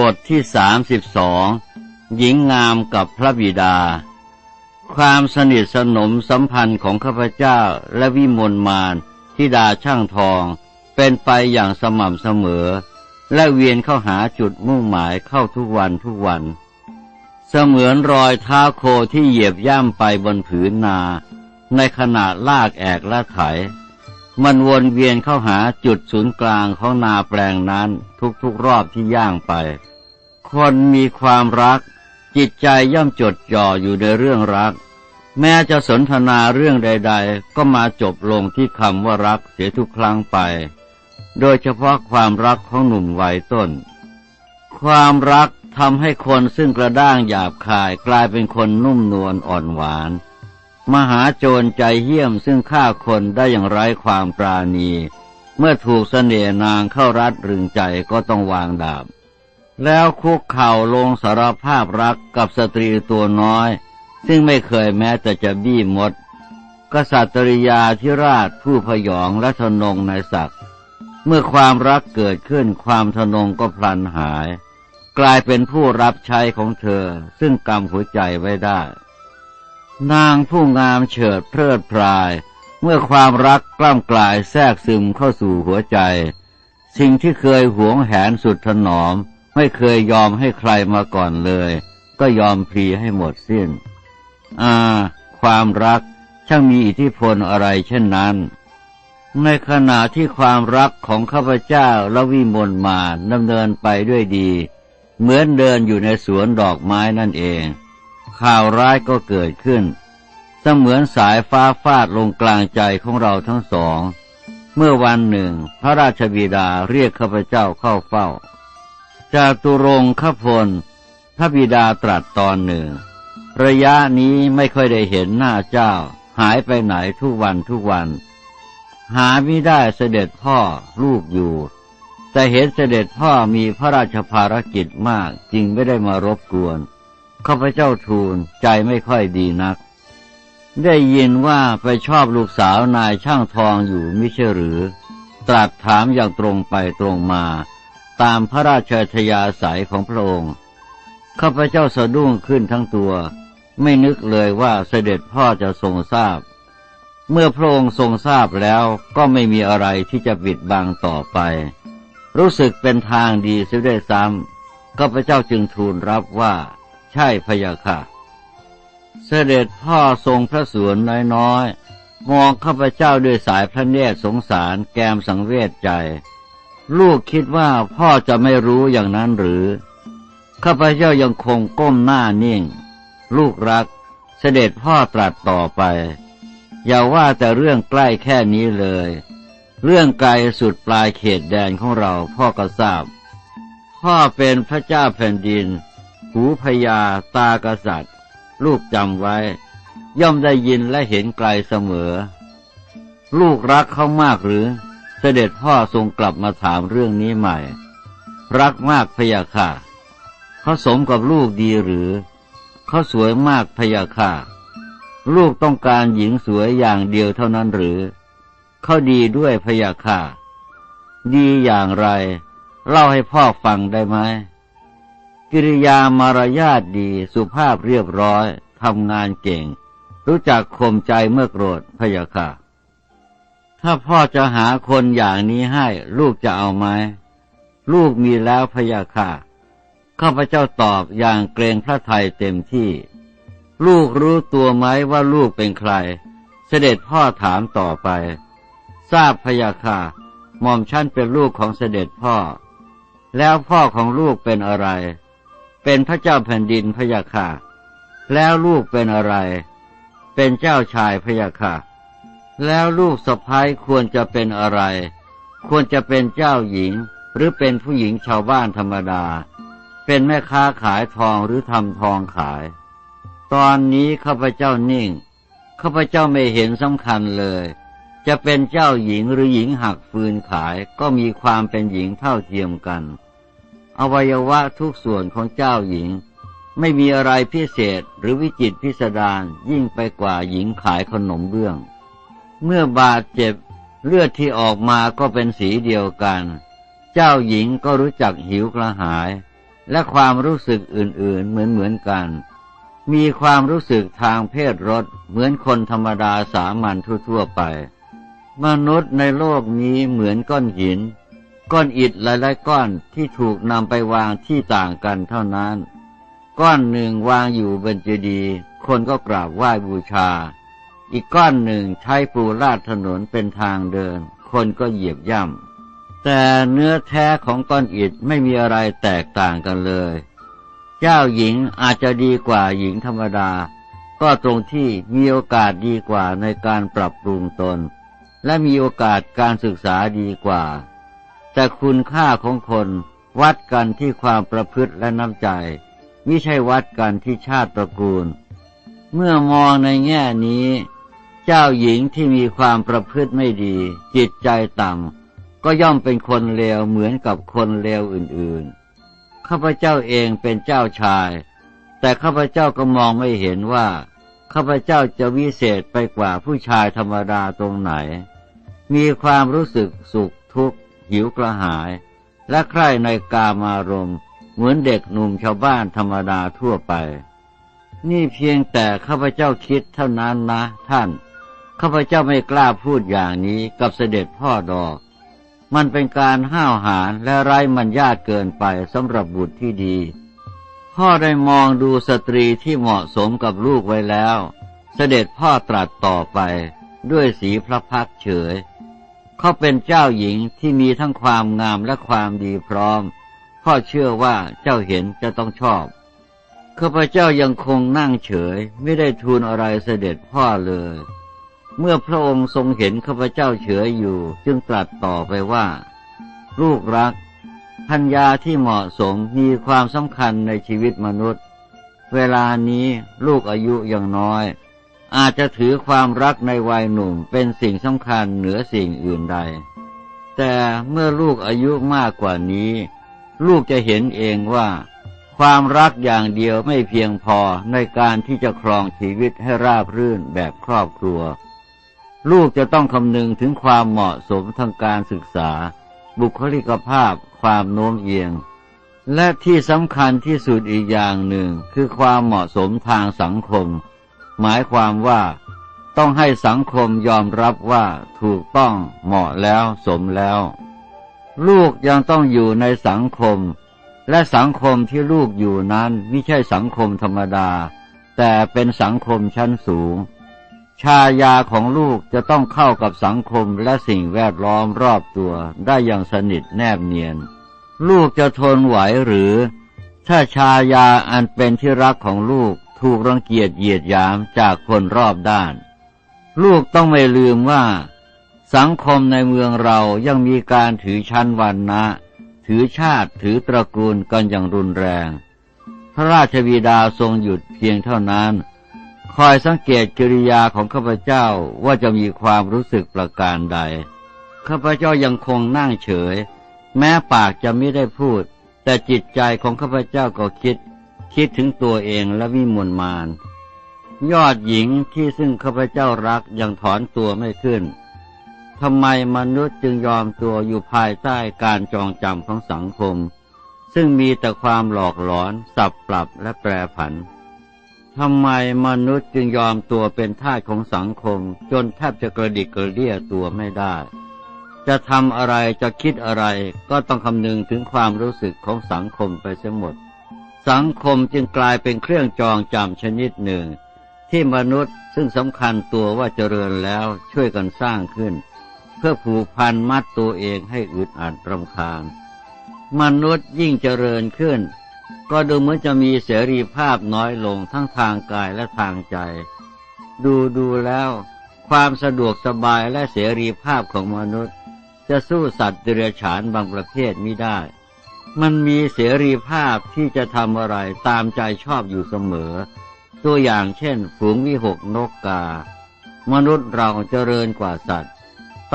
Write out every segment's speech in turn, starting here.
บทที่สามสิบสองหญิงงามกับพระบิดา ความสนิทสนมสัมพันธ์ของข้าพเจ้าและวิมลมานทิดาช่างทอง เป็นไปอย่างสม่ำเสมอ และเวียนเข้าหาจุดมุ่งหมายเข้าทุกวันทุกวัน เสมือนรอยเท้าโคที่เหยียบย่ำไปบนผืนนา ในขณะลากแอกและไถ มันวนเวียนเข้าหาจุดศูนย์กลางของนาแปลงนั้นทุกๆรอบที่ย่างไป คนมีความรัก จิตใจย่อมจดจ่ออยู่ในเรื่องรัก แม้จะสนทนาเรื่องใด ๆ ก็มาจบลงที่คำว่ารักเสียทุกครั้งไป โดยเฉพาะความรักของหนุ่มวัยต้น ความรักทำให้คนซึ่งกระด้างหยาบคายกลายเป็นคนนุ่มนวลอ่อนหวาน มหาโจรใจเหี้ยมซึ่งฆ่าคนได้อย่างไร้ความปราณี เมื่อถูกเสน่หนางเข้ารัดรึงใจก็ต้องวางดาบ แล้วคุกเข่าลงสารภาพรักกับสตรีตัวน้อย ซึ่งไม่เคยแม้แต่จะบี้มด กษัตริยาธิราชผู้พยองและทนงในศักดิ์เมื่อความรักเกิดขึ้นความทนงก็พลันหาย กลายเป็นผู้รับใช้ของเธอซึ่งกำหัวใจไว้ได้ นางผู้งามเฉิดเพลิดพราย เมื่อความรักกล้ำกลายแทรกซึมเข้าสู่หัวใจ สิ่งที่เคยหวงแหนสุดถนอม ไม่เคยยอมให้ใครมาก่อนเลย ก็ยอมพลีให้หมดสิ้น อ่า ความรักช่างมีอิทธิพลอะไรเช่นนั้น ในขณะที่ความรักของข้าพเจ้าและวิมลมาดำเนินไปด้วยดี เหมือนเดินอยู่ในสวนดอกไม้นั่นเอง ข่าวร้ายก็เกิดขึ้นเสมือนสายฟ้าฟาดลงกลางใจของเราทั้งสอง เมื่อวันหนึ่ง พระราชบิดาเรียกข้าพเจ้าเข้าเฝ้า จาตุรงคพลพระบิดาตรัสตอนหนึ่ง ระยะนี้ไม่ค่อยได้เห็นหน้าเจ้า หายไปไหนทุกวันทุกวัน หาไม่ได้เสด็จพ่อลูกอยู่ แต่เห็นเสด็จพ่อมีพระราชภารกิจมากจึงไม่ได้มารบกวนข้าพเจ้าทูลใจไม่ค่อยดีนัก ได้ยินว่าไปชอบลูกสาวนายช่างทองอยู่มิใช่หรือ ตรัสถามอย่างตรงไปตรงมา ตามพระราชทยาศัยของพระองค์ข้าพเจ้าสะดุ้งขึ้นทั้งตัว ไม่นึกเลยว่าเสด็จพ่อจะทรงทราบ เมื่อพระองค์ทรงทราบแล้วก็ไม่มีอะไรที่จะปิดบังต่อไป รู้สึกเป็นทางดีเสียด้วยซ้ำข้าพเจ้าจึงทูลรับว่า ใช่พยะค่ะ เสด็จพ่อทรงพระสวนน้อยๆมองข้าพเจ้าด้วยสายพระเนตรสงสารแกมสังเวชใจ ลูกคิดว่าพ่อจะไม่รู้อย่างนั้นหรือ ข้าพเจ้ายังคงก้มหน้านิ่ง ลูกรัก เสด็จพ่อตรัสต่อไป อย่าว่าแต่เรื่องใกล้แค่นี้เลย เรื่องไกลสุดปลายเขตแดนของเราพ่อก็ทราบ พ่อเป็นพระเจ้าแผ่นดิน หูพญาตากษัตริย์ ลูกจำไว้ ย่อมได้ยินและเห็นไกลเสมอ ลูกรักเขามากหรือ เสด็จพ่อทรงกลับมาถามเรื่องนี้ใหม่ รักมากพยาค่ะเขาสมกับลูกดีหรือ เขาสวยมากพยาค่ะ ลูกต้องการหญิงสวยอย่างเดียวเท่านั้นหรือ เขาดีด้วยพยาค่ะ ดีอย่างไร เล่าให้พ่อฟังได้ไหมกิริยามารยาทดีสุภาพเรียบร้อยทำงานเก่ง รู้จักข่มใจเมื่อโกรธพยาค่ะ ถ้าพ่อจะหาคนอย่างนี้ให้ ลูกจะเอาไหม ลูกมีแล้วพยาค่ะ ข้าพเจ้าตอบอย่างเกรงพระทัยเต็มที่ ลูกรู้ตัวไหมว่าลูกเป็นใคร เสด็จพ่อถามต่อไป ทราบพยาค่ะหม่อมชั้นเป็นลูกของเสด็จพ่อ แล้วพ่อของลูกเป็นอะไร เป็นพระเจ้าแผ่นดินพยาค่ะ แล้วลูกเป็นอะไร เป็นเจ้าชายพยาค่ะ แล้วลูกสะพ้ายควรจะเป็นอะไร ควรจะเป็นเจ้าหญิง หรือเป็นผู้หญิงชาวบ้านธรรมดา เป็นแม่ค้าขายทองหรือทำทองขาย ตอนนี้ข้าพเจ้านิ่งข้าพเจ้าไม่เห็นสำคัญเลย จะเป็นเจ้าหญิงหรือหญิงหักฟืนขายก็มีความเป็นหญิงเท่าเทียมกัน อวัยวะทุกส่วนของเจ้าหญิง ไม่มีอะไรพิเศษหรือวิจิตรพิสดารยิ่งไปกว่าหญิงขายขนมเบื้อง เมื่อบาดเจ็บเลือดที่ออกมาก็เป็นสีเดียวกัน เจ้าหญิงก็รู้จักหิวกระหาย และความรู้สึกอื่นๆเหมือนเหมือนกัน มีความรู้สึกทางเพศรสเหมือนคนธรรมดาสามัญทั่วๆไป มนุษย์ในโลกนี้เหมือนก้อนหิน ก้อนอิฐหลายๆก้อนที่ถูกนำไปวางที่ต่างกันเท่านั้น ก้อนหนึ่งวางอยู่บนเจดีย์คนก็กราบไหว้บูชา อีกก้อนหนึ่งใช้ปูลาดถนนเป็นทางเดิน คนก็เหยียบย่ำแต่เนื้อแท้ของก้อนอิฐไม่มีอะไรแตกต่างกันเลย เจ้าหญิงอาจจะดีกว่าหญิงธรรมดา ก็ตรงที่มีโอกาสดีกว่าในการปรับปรุงตน และมีโอกาสการศึกษาดีกว่า แต่คุณค่าของคนวัดกันที่ความประพฤติและน้ำใจไม่ใช่วัดกันที่ชาติตระกูล เมื่อมองในแง่นี้ เจ้าหญิงที่มีความประพฤติไม่ดี จิตใจต่ำก็ย่อมเป็นคนเลวเหมือนกับคนเลวอื่นๆ ข้าพเจ้าเองเป็นเจ้าชาย แต่ข้าพเจ้าก็มองไม่เห็นว่า ข้าพเจ้าจะวิเศษไปกว่าผู้ชายธรรมดาตรงไหน มีความรู้สึกสุขทุกข์ หิวกระหาย และใคร่ในกามารมณ์ เหมือนเด็กหนุ่มชาวบ้านธรรมดาทั่วไปนี่เพียงแต่ข้าพเจ้าคิดเท่านั้นนะท่าน ข้าพเจ้าไม่กล้าพูดอย่างนี้กับเสด็จพ่อดอก มันเป็นการห้าวหาญและไร้มันญาติเกินไปสำหรับบุตรที่ดี พ่อได้มองดูสตรีที่เหมาะสมกับลูกไว้แล้ว เสด็จพ่อตรัสต่อไปด้วยสีพระพักเฉย เขาเป็นเจ้าหญิงที่มีทั้งความงามและความดีพร้อม พ่อเชื่อว่าเจ้าเห็นจะต้องชอบข้าพเจ้ายังคงนั่งเฉยไม่ได้ทูลอะไรเสด็จพ่อเลย เมื่อพระองค์ทรงเห็นข้าพเจ้าเฉยอยู่ จึงตรัสต่อไปว่า ลูกรักพัญญาที่เหมาะสมมีความสำคัญในชีวิตมนุษย์ เวลานี้ลูกอายุยังน้อย อาจจะถือความรักในวัยหนุ่มเป็นสิ่งสำคัญเหนือสิ่งอื่นใด แต่เมื่อลูกอายุมากกว่านี้ ลูกจะเห็นเองว่า ความรักอย่างเดียวไม่เพียงพอในการที่จะครองชีวิตให้ราบรื่นแบบครอบครัว ลูกจะต้องคำนึงถึงความเหมาะสมทางการศึกษา บุคลิกภาพ ความโน้มเอียง และที่สำคัญที่สุดอีกอย่างหนึ่งคือความเหมาะสมทางสังคม หมายความว่าต้องให้สังคมยอมรับว่าถูกต้องเหมาะแล้วสมแล้ว ลูกยังต้องอยู่ในสังคม และสังคมที่ลูกอยู่นั้นไม่ใช่สังคมธรรมดา แต่เป็นสังคมชั้นสูง ชายาของลูกจะต้องเข้ากับสังคมและสิ่งแวดล้อมรอบตัวได้อย่างสนิทแนบเนียน ลูกจะทนไหวหรือ ถ้าชายาอันเป็นที่รักของลูกถูกรังเกียจเหยียดหยามจากคนรอบด้าน ลูกต้องไม่ลืมว่า สังคมในเมืองเรายังมีการถือชั้นวันนะ ถือชาติถือตระกูลกันอย่างรุนแรง พระราชบิดาทรงหยุดเพียงเท่านั้น อยสังเกตกิริยาของข้าพเจ้าว่าจะมีความรู้สึกประการใด ข้าพเจ้ายังคงนั่งเฉย แม้ปากจะไม่ได้พูด แต่จิตใจของข้าพเจ้าก็คิด คิดถึงตัวเองและวิมลมาน ยอดหญิงที่ซึ่งข้าพเจ้ารักยังถอนตัวไม่ขึ้นทำไมมนุษย์จึงยอมตัวอยู่ภายใต้การจองจำของสังคม ซึ่งมีแต่ความหลอกหลอน สับปรับและแปรผัน ทำไมมนุษย์จึงยอมตัวเป็นทาสของสังคม จนแทบจะกระดิกกระเดี้ยตัวไม่ได้ จะทำอะไรจะคิดอะไรก็ต้องคำนึงถึงความรู้สึกของสังคมไปเสียหมด สังคมจึงกลายเป็นเครื่องจองจำชนิดหนึ่ง ที่มนุษย์ซึ่งสำคัญตัวว่าเจริญแล้วช่วยกันสร้างขึ้น เพื่อผูกพันมัดตัวเองให้อึดอัดรำคาญมนุษย์ยิ่งเจริญขึ้น ก็ดูเหมือนจะมีเสรีภาพน้อยลงทั้งทางกายและทางใจ ดูดูแล้ว ความสะดวกสบายและเสรีภาพของมนุษย์ จะสู้สัตว์เดรัจฉานบางประเภทไม่ได้ มันมีเสรีภาพที่จะทำอะไรตามใจชอบอยู่เสมอ ตัวอย่างเช่น ฝูงวิหกนกกา มนุษย์เราเจริญกว่าสัตว์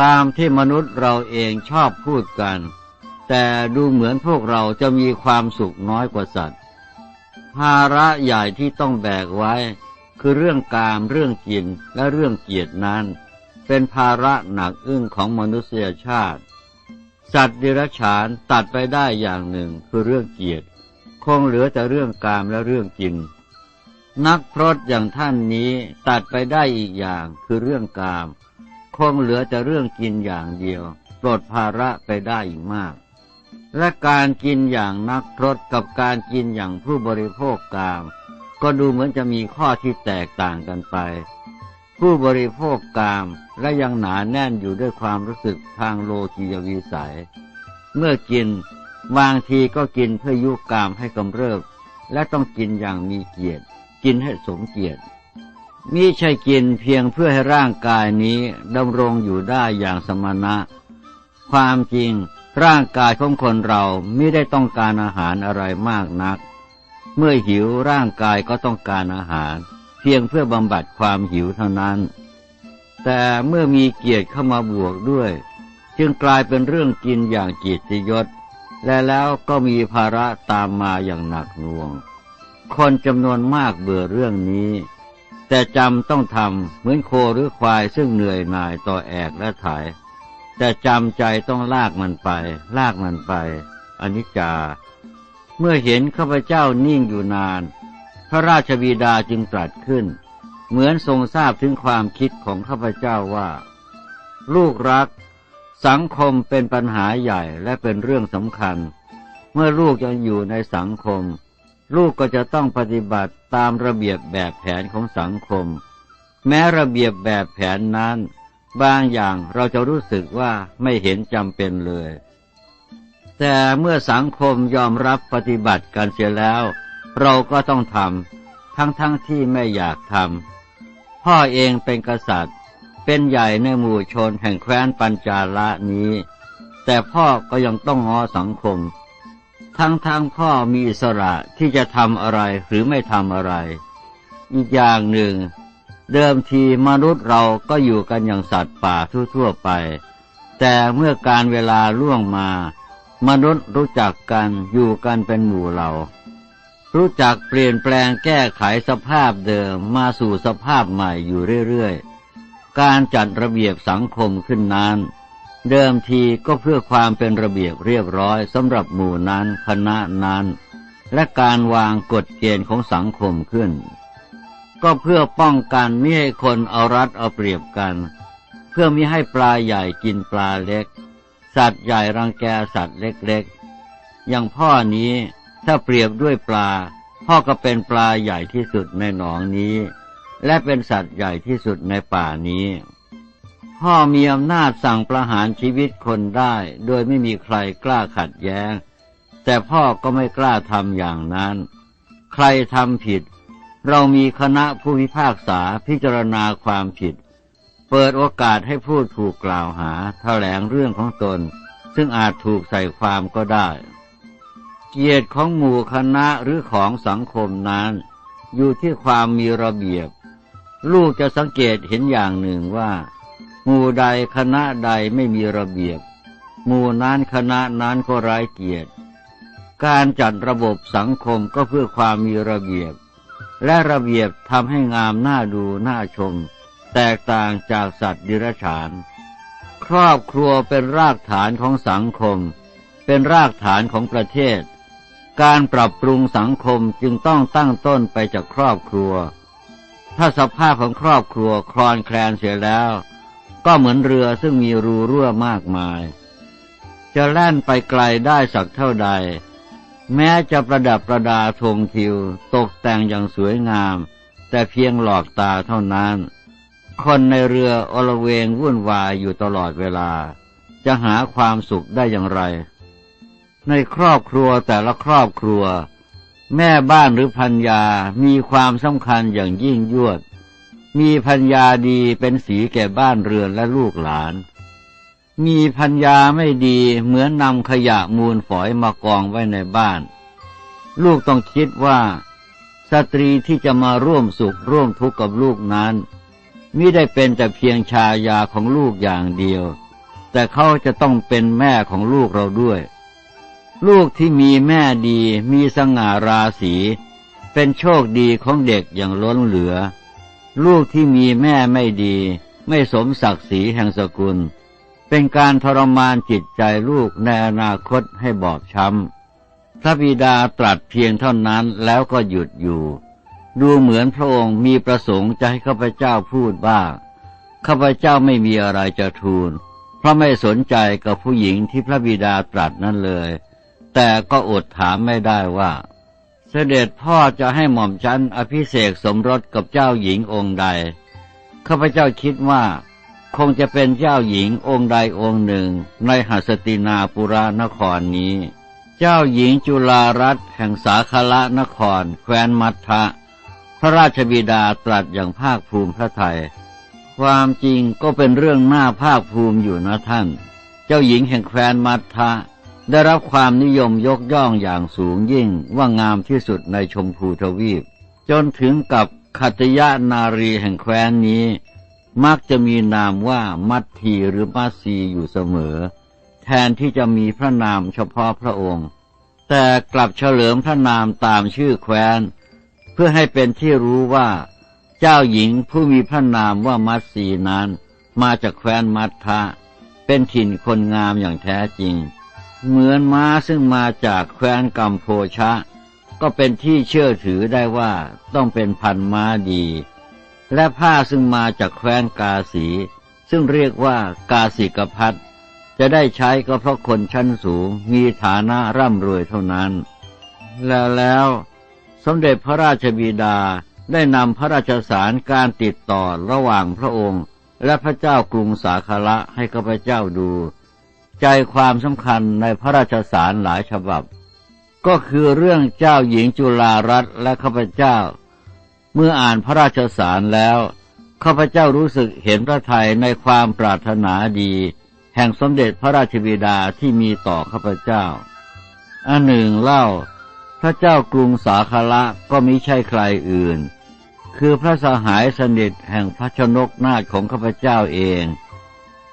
ตามที่มนุษย์เราเองชอบพูดกัน แต่ดูเหมือนพวกเราจะมีความสุขน้อยกว่าสัตว์ ภาระใหญ่ที่ต้องแบกไว้ คือเรื่องกามเรื่องกินและเรื่องเกียรตินั้น เป็นภาระหนักอึ้งของมนุษยชาติ สัตว์เดรัจฉานตัดไปได้อย่างหนึ่งคือเรื่องเกียรติคงเหลือแต่เรื่องกามและเรื่องกิน นักพรตอย่างท่านนี้ตัดไปได้อีกอย่างคือเรื่องกาม คงเหลือแต่เรื่องกินอย่างเดียว ปลดภาระไปได้อีกมาก และการกินอย่างนักพรตกับการกินอย่างผู้บริโภคกาม ก็ดูเหมือนจะมีข้อที่แตกต่างกันไป ผู้บริโภคกามและยังหนาแน่นอยู่ด้วยความรู้สึกทางโลกียวิสัย เมื่อกินบางทีก็กินเพื่อยุกามให้กำเริบ และต้องกินอย่างมีเกียรติ กินให้สมเกียรติมิใช่กินเพียงเพื่อให้ร่างกายนี้ดำรงอยู่ได้อย่างสมณะ ความจริง ร่างกายของคนเราไม่ได้ต้องการอาหารอะไรมากนัก เมื่อหิวร่างกายก็ต้องการอาหาร เพียงเพื่อบำบัดความหิวเท่านั้น แต่เมื่อมีเกียรติเข้ามาบวกด้วย จึงกลายเป็นเรื่องกินอย่างกียรติยศ และแล้วก็มีภาระตามมาอย่างหนักหน่วง คนจำนวนมากเบื่อเรื่องนี้ แต่จำต้องทำเหมือนโคหรือควายซึ่งเหนื่อยหน่ายต่อแอกและถ่าย แต่จำใจต้องลากมันไป ลากมันไปอนิจจา เมื่อเห็นข้าพเจ้านิ่งอยู่นาน พระราชบิดาจึงตรัสขึ้น เหมือนทรงทราบถึงความคิดของข้าพเจ้าว่า ลูกรัก สังคมเป็นปัญหาใหญ่และเป็นเรื่องสำคัญ เมื่อลูกยังอยู่ในสังคม ลูกก็จะต้องปฏิบัติตามระเบียบแบบแผนของสังคม แม้ระเบียบแบบแผนนั้น บางอย่างเราจะรู้สึกว่าไม่เห็นจำเป็นเลย แต่เมื่อสังคมยอมรับปฏิบัติกันเสียแล้ว เราก็ต้องทำทั้งๆทที่ไม่อยากทำพ่อเองเป็นกษัตริย์ เป็นใหญ่ในหมู่ชนแห่งแคว้นปัญจาละนี้ แต่พ่อก็ยังต้องงอสังคม ทั้งทงพ่อมีอิสระที่จะทำอะไรหรือไม่ทำอะไร อีกอย่างหนึ่ง เดิมทีมนุษย์เราก็อยู่กันอย่างสัตว์ป่าทั่วๆไป แต่เมื่อการเวลาล่วงมา มนุษย์รู้จักกันอยู่กันเป็นหมู่เรารู้จักเปลี่ยนแปลงแก้ไขสภาพเดิมมาสู่สภาพใหม่อยู่เรื่อยๆ การจัดระเบียบสังคมขึ้นนั้น เดิมทีก็เพื่อความเป็นระเบียบเรียบร้อยสำหรับหมู่นั้นคณะนั้น และการวางกฎเกณฑ์ของสังคมขึ้น ก็เพื่อป้องกันไม่ให้คนเอารัดเอาเปรียบกัน เพื่อมิให้ปลาใหญ่กินปลาเล็ก สัตว์ใหญ่รังแกสัตว์เล็กๆ อย่างพ่อนี้ถ้าเปรียบด้วยปลา พ่อก็เป็นปลาใหญ่ที่สุดในหนองนี้ และเป็นสัตว์ใหญ่ที่สุดในป่านี้ พ่อมีอำนาจสั่งประหารชีวิตคนได้ โดยไม่มีใครกล้าขัดแย้ง แต่พ่อก็ไม่กล้าทำอย่างนั้น ใครทำผิด เรามีคณะผู้พิพากษาพิจารณาความผิด เปิดโอกาสให้ผู้ถูกกล่าวหาแถลงเรื่องของตน ซึ่งอาจถูกใส่ความก็ได้ เกียรติของหมู่คณะหรือของสังคมนั้น อยู่ที่ความมีระเบียบ ลูกจะสังเกตเห็นอย่างหนึ่งว่า หมู่ใดคณะใดไม่มีระเบียบ หมู่นั้นคณะนั้นก็ไร้เกียรติ การจัดระบบสังคมก็เพื่อความมีระเบียบ และระเบียบทำให้งามน่าดูน่าชม แตกต่างจากสัตว์ดิรัจฉาน ครอบครัวเป็นรากฐานของสังคม เป็นรากฐานของประเทศ การปรับปรุงสังคมจึงต้องตั้งต้นไปจากครอบครัว ถ้าสภาพของครอบครัวคลอนแคลนเสียแล้ว ก็เหมือนเรือซึ่งมีรูรั่วมากมาย จะแล่นไปไกลได้สักเท่าใด แม้จะประดับประดาธงทิวตกแต่งอย่างสวยงาม แต่เพียงหลอกตาเท่านั้น คนในเรืออลเวงวุ่นวายอยู่ตลอดเวลา จะหาความสุขได้อย่างไร ในครอบครัวแต่ละครอบครัว แม่บ้านหรือพัญญามีความสำคัญอย่างยิ่งยวด มีพัญญาดีเป็นสีแก่บ้านเรือนและลูกหลาน มีพัญญาไม่ดีเหมือนนำขยะมูลฝอยมากองไว้ในบ้าน ลูกต้องคิดว่า สตรีที่จะมาร่วมสุขร่วมทุกข์กับลูกนั้นมิได้เป็นแต่เพียงชายาของลูกอย่างเดียว แต่เขาจะต้องเป็นแม่ของลูกเราด้วย ลูกที่มีแม่ดีมีสง่าราศีเป็นโชคดีของเด็กอย่างล้นเหลือ ลูกที่มีแม่ไม่ดี ไม่สมศักดิ์ศรีแห่งสกุล เป็นการทรมานจิตใจลูกในอนาคตให้บอบช้ำ พระบิดาตรัสเพียงเท่านั้นแล้วก็หยุดอยู่ ดูเหมือนพระองค์มีประสงค์จะให้ข้าพเจ้าพูดบ้างข้าพเจ้าไม่มีอะไรจะทูล เพราะไม่สนใจกับผู้หญิงที่พระบิดาตรัสนั้นเลย แต่ก็อดถามไม่ได้ว่า เสด็จพ่อจะให้หม่อมชันอภิเษกสมรสกับเจ้าหญิงองค์ใดข้าพเจ้าคิดว่า คงจะเป็นเจ้าหญิงองค์ใดองค์หนึ่งในหัสตินาปุรานครนี้ เจ้าหญิงจุฬารัตแห่งสาคละนคร แคว้นมัททะ พระราชบิดาตรัสอย่างภาคภูมิพระไทย ความจริงก็เป็นเรื่องหน่าภาคภูมิอยู่นะท่าน เจ้าหญิงแห่งแคว้นมัททะ ได้รับความนิยมยกย่องอย่างสูงยิ่งว่างามที่สุดในชมพูทวีป จนถึงกับขัตยานารีแห่งแคว้นนี้ มักจะมีนามว่ามัททีหรือมัสีอยู่เสมอ แทนที่จะมีพระนามเฉพาะพระองค์ แต่กลับเฉลิมพระนามตามชื่อแคว้น เพื่อให้เป็นที่รู้ว่า เจ้าหญิงผู้มีพระนามว่ามัตสีนั้น มาจากแคว้นมัททะ เป็นถิ่นคนงามอย่างแท้จริง เหมือนม้าซึ่งมาจากแคว้นกัมโพชะ ก็เป็นที่เชื่อถือได้ว่าต้องเป็นพันม้าดี และผ้าซึ่งมาจากแคว้นกาสี ซึ่งเรียกว่ากาสิกพัทจะได้ใช้ก็เพราะคนชั้นสูงมีฐานะร่ำรวยเท่านั้น แล้วแล้วสมเด็จพระราชบิดาได้นำพระราชสารการติดต่อระหว่างพระองค์ และพระเจ้ากรุงสาคละให้ข้าพเจ้าดู ใจความสำคัญในพระราชสารหลายฉบับ ก็คือเรื่องเจ้าหญิงจุฬารัตน์และข้าพเจ้า เมื่ออ่านพระราชสารแล้วข้าพเจ้ารู้สึกเห็นพระทัยในความปรารถนาดี แห่งสมเด็จพระราชบิดาที่มีต่อข้าพเจ้าอันหนึ่งเล่า พระเจ้ากรุงสาคละก็มิใช่ใครอื่น คือพระสหายสนิทแห่งพระชนกนาถของข้าพเจ้าเอง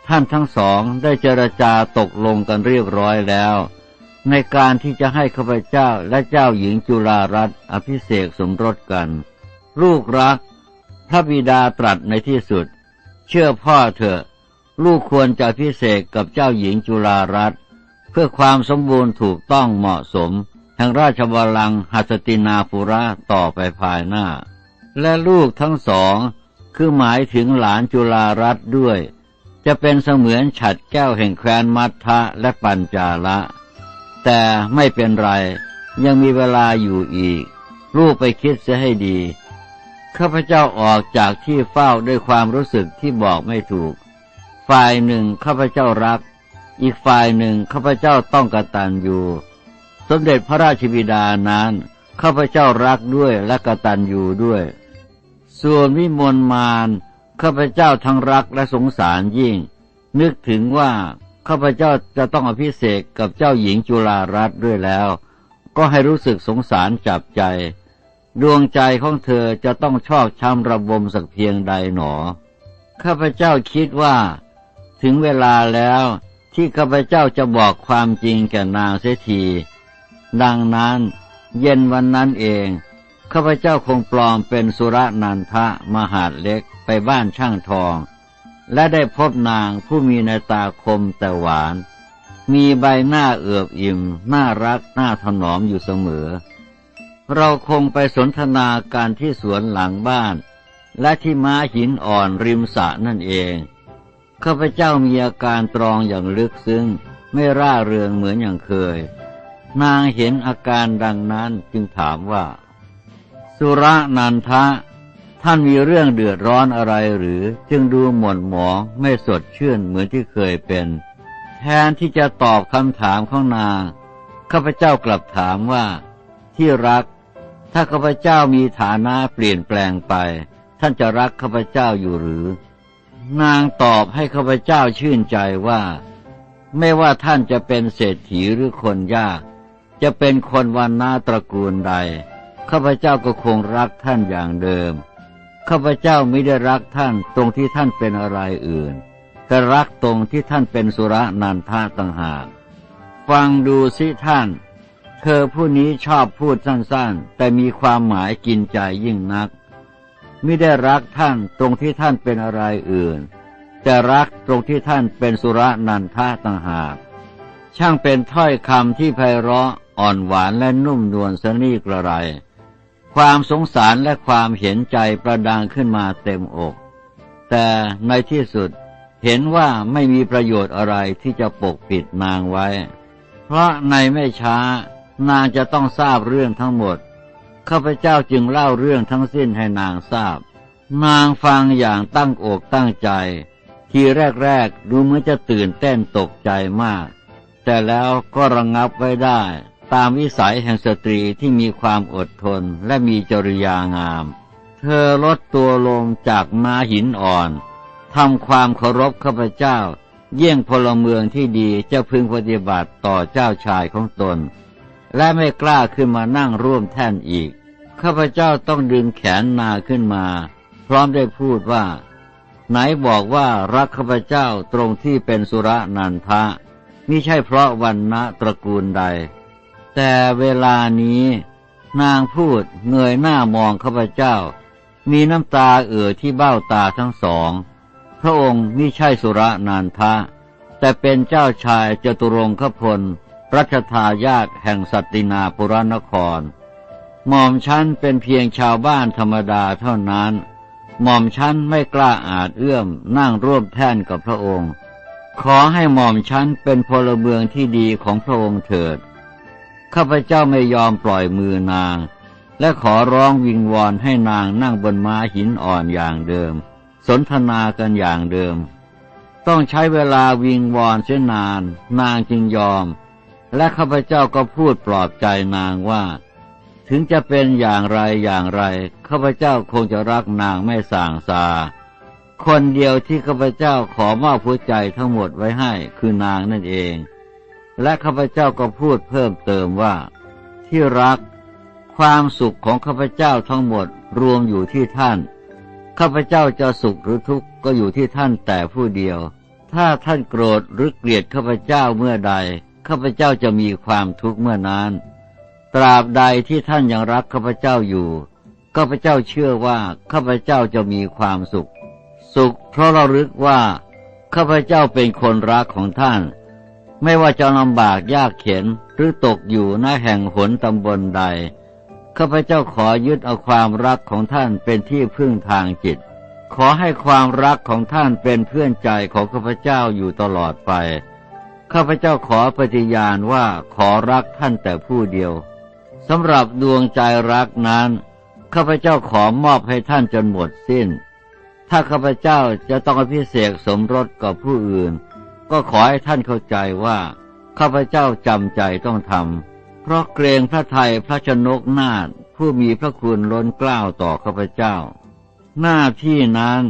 ท่านทั้งสองได้เจรจาตกลงกันเรียบร้อยแล้ว ในการที่จะให้ข้าพเจ้าและเจ้าหญิงจุฬารัตน์อภิเษกสมรสกัน ลูกรัก พระบิดาตรัสในที่สุด เชื่อพ่อเถอะ ลูกควรจะพิเศษกับเจ้าหญิงจุฬารัตน์เพื่อความสมบูรณ์ถูกต้องเหมาะสมแห่งราชบัลลังก์หัสตินาปุระต่อไปภายหน้า และลูกทั้งสอง คือหมายถึงหลานจุฬารัตด้วย จะเป็นเสมือนฉัดแก้วแห่งแคว้นมัททะและปัญจาละ แต่ไม่เป็นไรยังมีเวลาอยู่อีก ลูกไปคิดเสียให้ดี ข้าพเจ้าออกจากที่เฝ้าด้วยความรู้สึกที่บอกไม่ถูก ฝ่ายหนึ่งข้าพเจ้ารัก อีกฝ่ายหนึ่งข้าพเจ้าต้องกระตันอยู่สมเด็จพระราชบิดานั้นข้าพเจ้ารักด้วยและกระตันอยู่ด้วย ส่วนวิมลมานข้าพเจ้าทั้งรักและสงสารยิ่ง นึกถึงว่าข้าพเจ้าจะต้องอภิเษกกับเจ้าหญิงจุฬารัตน์ด้วยแล้ว ก็ให้รู้สึกสงสารจับใจ ดวงใจของเธอจะต้องชอบช้ำระบมสักเพียงใดหนอ ข้าพเจ้าคิดว่า ถึงเวลาแล้วที่ข้าพเจ้าจะบอกความจริงแก่นางเสียที ดังนั้น เย็นวันนั้นเอง ข้าพเจ้าคงปลอมเป็นสุรนันทะมหาดเล็กไปบ้านช่างทอง และได้พบนางผู้มีในตาคมแต่หวาน มีใบหน้าเอือบอิ่ม น่ารักน่าถนอมอยู่เสมอ เราคงไปสนทนาการที่สวนหลังบ้าน และที่ม้าหินอ่อนริมสะนั่นเองข้าพเจ้ามีอาการตรองอย่างลึกซึ้งไม่ร่าเริงเหมือนอย่างเคย นางเห็นอาการดังนั้นจึงถามว่า สุระนันทะ ท่านมีเรื่องเดือดร้อนอะไรหรือจึงดูหม่นหมองไม่สดชื่นเหมือนที่เคยเป็น แทนที่จะตอบคำถามของนางข้าพเจ้ากลับถามว่า ที่รัก ถ้าข้าพเจ้ามีฐานะเปลี่ยนแปลงไป ท่านจะรักข้าพเจ้าอยู่หรือ นางตอบให้ข้าพเจ้าชื่นใจว่า ไม่ว่าท่านจะเป็นเศรษฐีหรือคนยาก จะเป็นคนวันนาตระกูลใด ข้าพเจ้าก็คงรักท่านอย่างเดิม ข้าพเจ้าไม่ได้รักท่านตรงที่ท่านเป็นอะไรอื่น แต่รักตรงที่ท่านเป็นสุรนันทาต่างหาก ฟังดูสิท่าน เธอผู้นี้ชอบพูดสั้นๆ แต่มีความหมายกินใจยิ่งนัก ไม่ได้รักท่านตรงที่ท่านเป็นอะไรอื่น แต่รักตรงที่ท่านเป็นสุรนันทาต่างหาก ช่างเป็นถ้อยคำที่ไพเราะอ่อนหวานและนุ่มนวลสนีกระไร ความสงสารและความเห็นใจประดังขึ้นมาเต็มอก แต่ในที่สุดเห็นว่าไม่มีประโยชน์อะไรที่จะปกปิดนางไว้ เพราะในไม่ช้า นางจะต้องทราบเรื่องทั้งหมด ข้าพเจ้าจึงเล่าเรื่องทั้งสิ้นให้นางทราบ นางฟังอย่างตั้งอกตั้งใจ ทีแรกๆดูเหมือนจะตื่นเต้นตกใจมาก แต่แล้วก็ระงงับไว้ได้ ตามวิสัยแห่งสตรีที่มีความอดทนและมีจริยางาม เธอลดตัวลงจากม้าหินอ่อนทำความเคารพข้าพเจ้า เยี่ยงพลเมืองที่ดีจะพึงปฏิบัติต่อเจ้าชายของตน และไม่กล้าขึ้นมานั่งร่วมแท่นอีก ข้าพเจ้าต้องดึงแขนนาขึ้นมา พร้อมได้พูดว่า ไหนบอกว่ารักข้าพเจ้าตรงที่เป็นสุรนันทะมิใช่เพราะวันณะตระกูลใด แต่เวลานี้ นางพูดเงยหน้ามองข้าพเจ้า มีน้ำตาเอ่อที่เบ้าตาทั้งสอง พระองค์มิใช่สุรนานทะ แต่เป็นเจ้าชายจตุรงคพล รัชทายาทแห่งสัตตินาปุรนคร หม่อมชั้นเป็นเพียงชาวบ้านธรรมดาเท่านั้น หม่อมชั้นไม่กล้าอาจเอื้อมนั่งร่วมแท่นกับพระองค์ ขอให้หม่อมชั้นเป็นพลเมืองที่ดีของพระองค์เถิด ข้าพเจ้าไม่ยอมปล่อยมือนาง และขอร้องวิงวอนให้นางนั่งบนม้าหินอ่อนอย่างเดิม สนทนากันอย่างเดิม ต้องใช้เวลาวิงวอนเสียนาน นางจึงยอม และข้าพเจ้าก็พูดปลอบใจนางว่า ถึงจะเป็นอย่างไรอย่างไรข้าพเจ้าคงจะรักนางไม่ส่างซาคนเดียวที่ข้าพเจ้าขอมอบหัวใจทั้งหมดไว้ให้คือนางนั่นเอง และข้าพเจ้าก็พูดเพิ่มเติมว่า ที่รัก ความสุขของข้าพเจ้าทั้งหมดรวมอยู่ที่ท่านข้าพเจ้าจะสุขหรือทุกข์ก็อยู่ที่ท่านแต่ผู้เดียว ถ้าท่านโกรธหรือเกลียดข้าพเจ้าเมื่อใด ข้าพเจ้าจะมีความทุกข์เมื่อนั้น ตราบใดที่ท่านยังรักข้าพเจ้าอยู่ ข้าพเจ้าเชื่อว่าข้าพเจ้าจะมีความสุข สุขเพราะเราลึกว่าข้าพเจ้าเป็นคนรักของท่าน ไม่ว่าจะลำบากยากเข็นหรือตกอยู่ในแห่งหนตำบลใด ข้าพเจ้าขอยึดเอาความรักของท่านเป็นที่พึ่งทางจิต ขอให้ความรักของท่านเป็นเพื่อนใจของข้าพเจ้าอยู่ตลอดไป ข้าพเจ้าขอปฏิญาณว่าขอรักท่านแต่ผู้เดียวสำหรับดวงใจรักนั้น ข้าพเจ้าขอมอบให้ท่านจนหมดสิ้น ถ้าข้าพเจ้าจะต้องพิเศษสมรสกับผู้อื่น ก็ขอให้ท่านเข้าใจว่า ข้าพเจ้าจำใจต้องทำเพราะเกรงพระไทยพระชนกนาถผู้มีพระคุณล้นกล้าวต่อข้าพเจ้า หน้าที่นั้น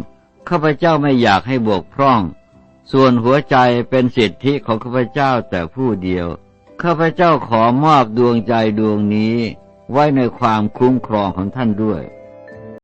ข้าพเจ้าไม่อยากให้บวกพร่อง ส่วนหัวใจเป็นสิทธิของข้าพเจ้าแต่ผู้เดียว ข้าพเจ้าขอมอบดวงใจดวงนี้ ไว้ในความคุ้มครองของท่านด้วย